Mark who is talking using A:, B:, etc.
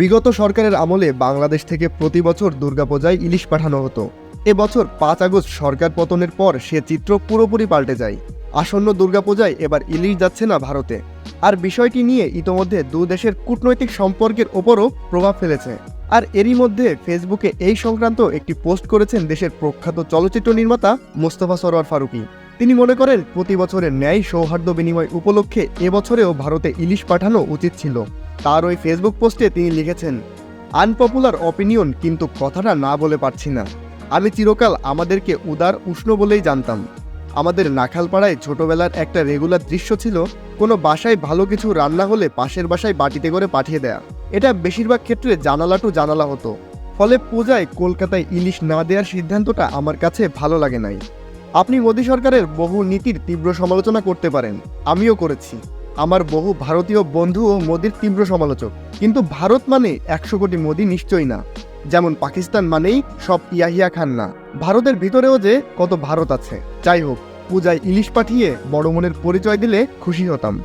A: বিগত সরকারের আমলে বাংলাদেশ থেকে প্রতি বছর দুর্গাপূজায় ইলিশ পাঠানো হতো। এবছর পাঁচ আগস্ট সরকার পতনের পর সে চিত্র পুরোপুরি পাল্টে যায়। আসন্ন দুর্গাপূজায় এবার ইলিশ যাচ্ছে না ভারতে। আর বিষয়টি নিয়ে ইতোমধ্যে দু দেশের কূটনৈতিক সম্পর্কের ওপরও প্রভাব ফেলেছে। আর এরই মধ্যে ফেসবুকে এই সংক্রান্ত একটি পোস্ট করেছেন দেশের প্রখ্যাত চলচ্চিত্র নির্মাতা মোস্তফা সরোয়ার ফারুকী। তিনি মনে করেন, প্রতি বছরের ন্যায় সৌহার্দ্য বিনিময় উপলক্ষে এবছরেও ভারতে ইলিশ পাঠানো উচিত ছিল। তার ওই ফেসবুক পোস্টে তিনি লিখেছেন আনপপুলার অপিনিয়ন কিন্তু কথাটা না বলে পারছি না। আমি চিরকাল আমাদেরকে উদার, উষ্ণ বলেই জানতাম। আমাদের নাখালপাড়ায় ছোটবেলার একটা রেগুলার দৃশ্য ছিল, কোনো বাসায় ভালো কিছু রান্না হলে পাশের বাসায় বাটিতে করে পাঠিয়ে দেয়া। এটা বেশিরভাগ ক্ষেত্রে জানালা টু জানালা হতো। ফলে পূজায় কলকাতায় ইলিশ না দেওয়ার সিদ্ধান্তটা আমার কাছে ভালো লাগে নাই। আপনি মোদী সরকারের বহু নীতির তীব্র সমালোচনা করতে পারেন। আমিও করেছি। আমার বহু ভারতীয় বন্ধু ও মোদির তীব্র সমালোচক। কিন্তু ভারত মানে একশো কোটি মোদি নিশ্চয়ই না। যেমন পাকিস্তান মানেই সব ইয়াহিয়া খান না। ভারতের ভিতরেও যে কত ভারত আছে। যাই হোক, পূজায় ইলিশ পাঠিয়ে বড় মনের পরিচয় দিলে খুশি হতাম।